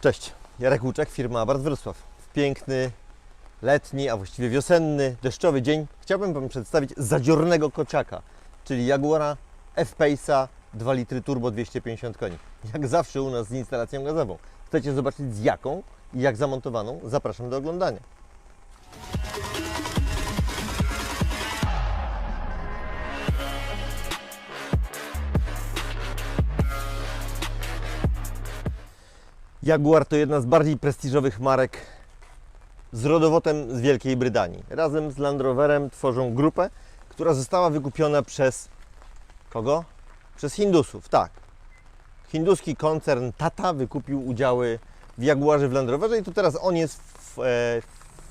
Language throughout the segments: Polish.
Cześć, Jarek Łuczek, firma Abarth Wrocław. W piękny, letni, a właściwie wiosenny, deszczowy dzień chciałbym Wam przedstawić zadziornego kociaka, czyli Jaguara F-Pace'a 2 litry turbo 250 koni. Jak zawsze u nas z instalacją gazową. Chcecie zobaczyć z jaką i jak zamontowaną? Zapraszam do oglądania. Jaguar to jedna z bardziej prestiżowych marek z rodowotem z Wielkiej Brytanii. Razem z Land Roverem tworzą grupę, która została wykupiona przez kogo? Przez Hindusów, tak. Hinduski koncern Tata wykupił udziały w Jaguarze w Land Roverze i to teraz on jest w, e,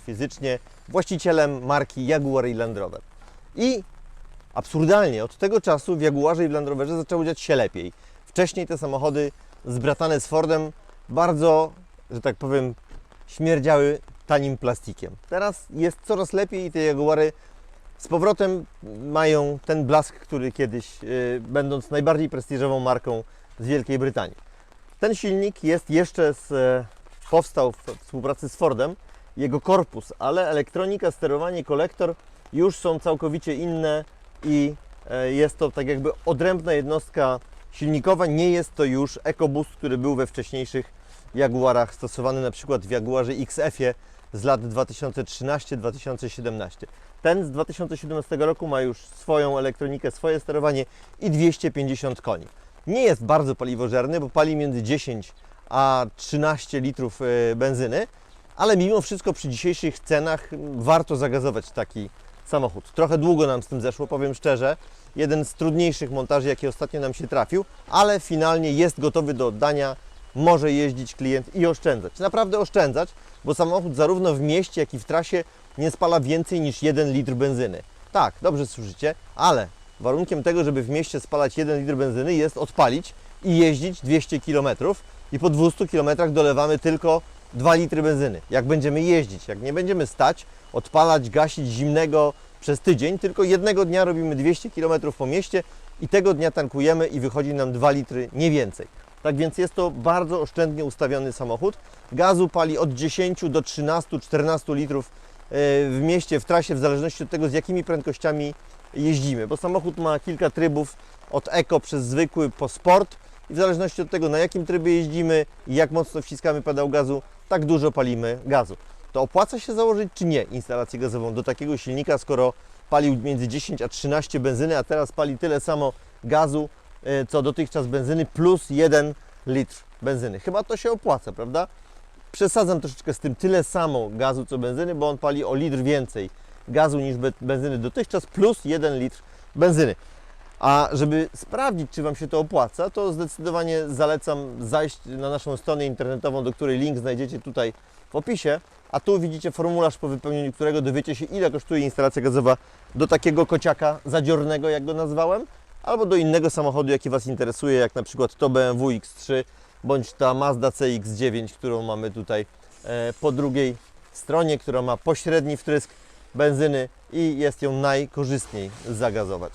fizycznie właścicielem marki Jaguar i Land Rover. I absurdalnie od tego czasu w Jaguarze i w Land Roverze zaczęło dziać się lepiej. Wcześniej te samochody zbratane z Fordem bardzo, że tak powiem, śmierdziały tanim plastikiem. Teraz jest coraz lepiej i te Jaguary z powrotem mają ten blask, który kiedyś, yy, będąc najbardziej prestiżową marką z Wielkiej Brytanii. Ten silnik jest jeszcze z, e, powstał w współpracy z Fordem, jego korpus, ale elektronika, sterowanie, kolektor już są całkowicie inne i e, jest to tak jakby odrębna jednostka silnikowa. Nie jest to już EcoBoost, który był we wcześniejszych Jaguarach stosowany na przykład w Jaguarze XF-ie z lat 2013-2017. Ten z 2017 roku ma już swoją elektronikę, swoje sterowanie i 250 koni. Nie jest bardzo paliwożerny, bo pali między 10 a 13 litrów e, benzyny, ale mimo wszystko przy dzisiejszych cenach warto zagazować taki samochód. Trochę długo nam z tym zeszło, powiem szczerze. Jeden z trudniejszych montaży, jaki ostatnio nam się trafił, ale finalnie jest gotowy do oddania. Może jeździć klient i oszczędzać. Naprawdę oszczędzać, bo samochód zarówno w mieście, jak i w trasie nie spala więcej niż 1 litr benzyny. Tak, dobrze słyszycie, ale warunkiem tego, żeby w mieście spalać 1 litr benzyny jest odpalić i jeździć 200 km i po 200 km dolewamy tylko 2 litry benzyny. Jak będziemy jeździć, jak nie będziemy stać, odpalać, gasić zimnego przez tydzień, tylko jednego dnia robimy 200 km po mieście i tego dnia tankujemy i wychodzi nam 2 litry, nie więcej. Tak więc jest to bardzo oszczędnie ustawiony samochód. Gazu pali od 10 do 13-14 litrów e, w mieście, w trasie, w zależności od tego, z jakimi prędkościami jeździmy, bo samochód ma kilka trybów, od eko przez zwykły po sport i w zależności od tego, na jakim trybie jeździmy i jak mocno wciskamy pedał gazu, tak dużo palimy gazu. To opłaca się założyć czy nie instalację gazową do takiego silnika, skoro palił między 10 a 13 benzyny, a teraz pali tyle samo gazu, co dotychczas benzyny, plus 1 litr benzyny. Chyba to się opłaca, prawda? Przesadzam troszeczkę z tym tyle samo gazu co benzyny, bo on pali o litr więcej gazu niż be- benzyny dotychczas, plus 1 litr benzyny. A żeby sprawdzić, czy Wam się to opłaca, to zdecydowanie zalecam zajść na naszą stronę internetową, do której link znajdziecie tutaj w opisie. A tu widzicie formularz, po wypełnieniu którego dowiecie się, ile kosztuje instalacja gazowa do takiego kociaka zadziornego, jak go nazwałem, albo do innego samochodu, jaki Was interesuje, jak na przykład to BMW X3 bądź ta Mazda CX-9, którą mamy tutaj e, po drugiej stronie, która ma pośredni wtrysk benzyny i jest ją najkorzystniej zagazować.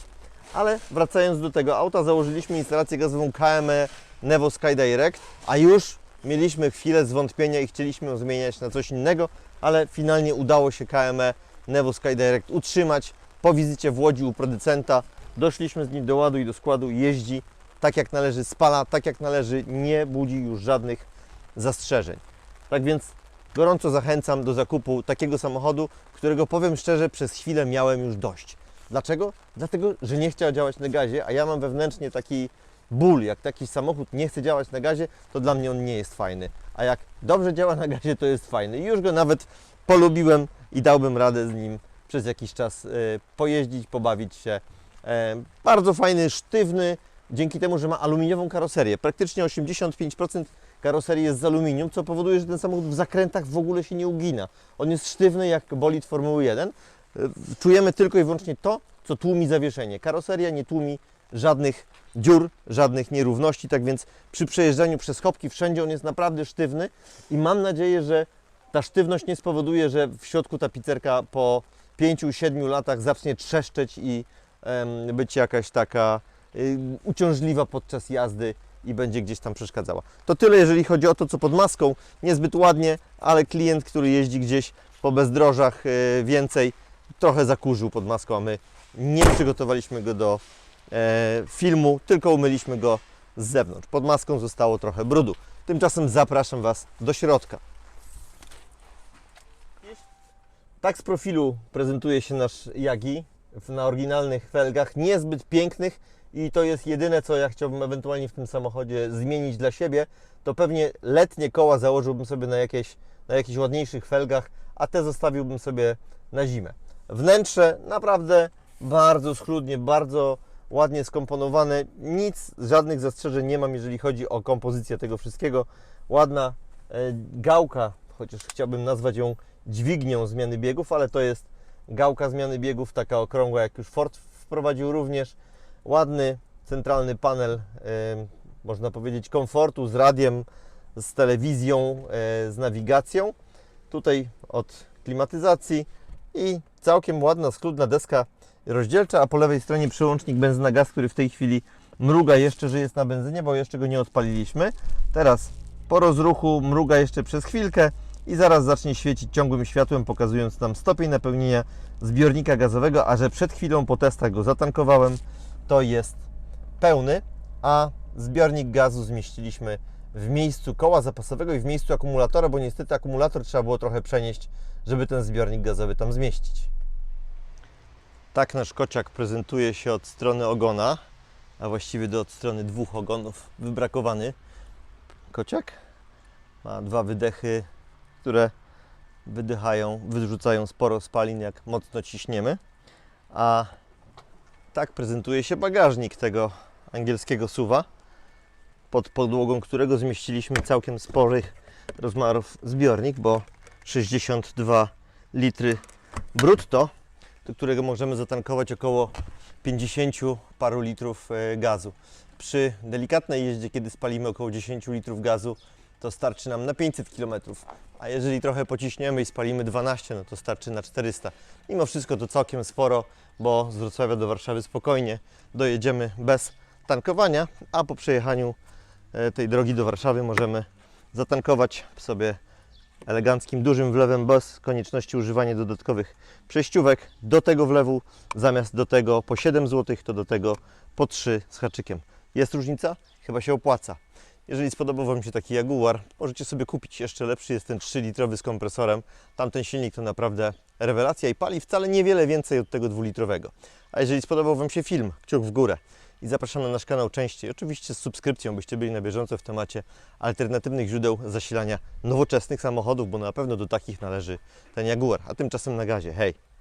Ale wracając do tego auta, założyliśmy instalację gazową KME Nevo Sky Direct, a już mieliśmy chwilę zwątpienia i chcieliśmy ją zmieniać na coś innego, ale finalnie udało się KME Nevo Sky Direct utrzymać. Po wizycie w Łodzi u producenta doszliśmy z nim do ładu i do składu, jeździ tak jak należy, spala tak jak należy, nie budzi już żadnych zastrzeżeń. Tak więc gorąco zachęcam do zakupu takiego samochodu, którego powiem szczerze, przez chwilę miałem już dość. Dlaczego? Dlatego, że nie chciał działać na gazie, a ja mam wewnętrznie taki ból. Jak taki samochód nie chce działać na gazie, to dla mnie on nie jest fajny. A jak dobrze działa na gazie, to jest fajny. Już go nawet polubiłem i dałbym radę z nim przez jakiś czas e, pojeździć, pobawić się. E, Bardzo fajny, sztywny, dzięki temu, że ma aluminiową karoserię. Praktycznie 85% karoserii jest z aluminium, co powoduje, że ten samochód w zakrętach w ogóle się nie ugina. On jest sztywny jak bolid Formuły 1. Y, Czujemy tylko i wyłącznie to, co tłumi zawieszenie. Karoseria nie tłumi żadnych dziur, żadnych nierówności, tak więc przy przejeżdżaniu przez chopki wszędzie on jest naprawdę sztywny i mam nadzieję, że ta sztywność nie spowoduje, że w środku ta pizzerka po 5-7 latach zacznie trzeszczeć i być jakaś taka uciążliwa podczas jazdy i będzie gdzieś tam przeszkadzała. To tyle, jeżeli chodzi o to, co pod maską. Niezbyt ładnie, ale klient, który jeździ gdzieś po bezdrożach yy, więcej, trochę zakurzył pod maską, a my nie przygotowaliśmy go do e, filmu, tylko umyliśmy go z zewnątrz. Pod maską zostało trochę brudu. Tymczasem zapraszam Was do środka. Tak z profilu prezentuje się nasz Yagi na oryginalnych felgach, niezbyt pięknych i to jest jedyne, co ja chciałbym ewentualnie w tym samochodzie zmienić dla siebie, to pewnie letnie koła założyłbym sobie na, jakieś, na jakichś ładniejszych felgach, a te zostawiłbym sobie na zimę. Wnętrze naprawdę bardzo schludnie, bardzo ładnie skomponowane, nic, żadnych zastrzeżeń nie mam, jeżeli chodzi o kompozycję tego wszystkiego. Ładna e, gałka, chociaż chciałbym nazwać ją dźwignią zmiany biegów, ale to jest gałka zmiany biegów, taka okrągła, jak już Ford wprowadził również. Ładny centralny panel, można powiedzieć, komfortu z radiem, z telewizją, e, z nawigacją. Tutaj od klimatyzacji i całkiem ładna, schludna deska rozdzielcza, a po lewej stronie przełącznik benzyna gaz, który w tej chwili mruga jeszcze, że jest na benzynie, bo jeszcze go nie odpaliliśmy. Teraz po rozruchu mruga jeszcze przez chwilkę i zaraz zacznie świecić ciągłym światłem, pokazując nam stopień napełnienia zbiornika gazowego, a że przed chwilą po testach go zatankowałem, to jest pełny, a zbiornik gazu zmieściliśmy w miejscu koła zapasowego i w miejscu akumulatora, bo niestety akumulator trzeba było trochę przenieść, żeby ten zbiornik gazowy tam zmieścić. Tak nasz kociak prezentuje się od strony ogona, a właściwie do od strony dwóch ogonów wybrakowany. Kociak ma dwa wydechy, które wydychają, wyrzucają sporo spalin, jak mocno ciśniemy. A tak prezentuje się bagażnik tego angielskiego suwa, pod podłogą którego zmieściliśmy całkiem sporych rozmiarów zbiornik, bo 62 litry brutto, do którego możemy zatankować około 50 paru litrów e, gazu. Przy delikatnej jeździe, kiedy spalimy około 10 litrów gazu, to starczy nam na 500 km, a jeżeli trochę pociśniemy i spalimy 12, no to starczy na 400. Mimo wszystko to całkiem sporo, bo z Wrocławia do Warszawy spokojnie dojedziemy bez tankowania, a po przejechaniu e, tej drogi do Warszawy możemy zatankować sobie eleganckim, dużym wlewem bez konieczności używania dodatkowych przejściówek. Do tego wlewu zamiast do tego po 7 zł, to do tego po 3 z haczykiem. Jest różnica? Chyba się opłaca. Jeżeli spodobał Wam się taki Jaguar, możecie sobie kupić jeszcze lepszy, jest ten 3-litrowy z kompresorem. Tamten silnik to naprawdę rewelacja i pali wcale niewiele więcej od tego dwulitrowego. A jeżeli spodobał Wam się film, kciuk w górę i zapraszam na nasz kanał częściej, oczywiście z subskrypcją, byście byli na bieżąco w temacie alternatywnych źródeł zasilania nowoczesnych samochodów, bo na pewno do takich należy ten Jaguar. A tymczasem na gazie. Hej!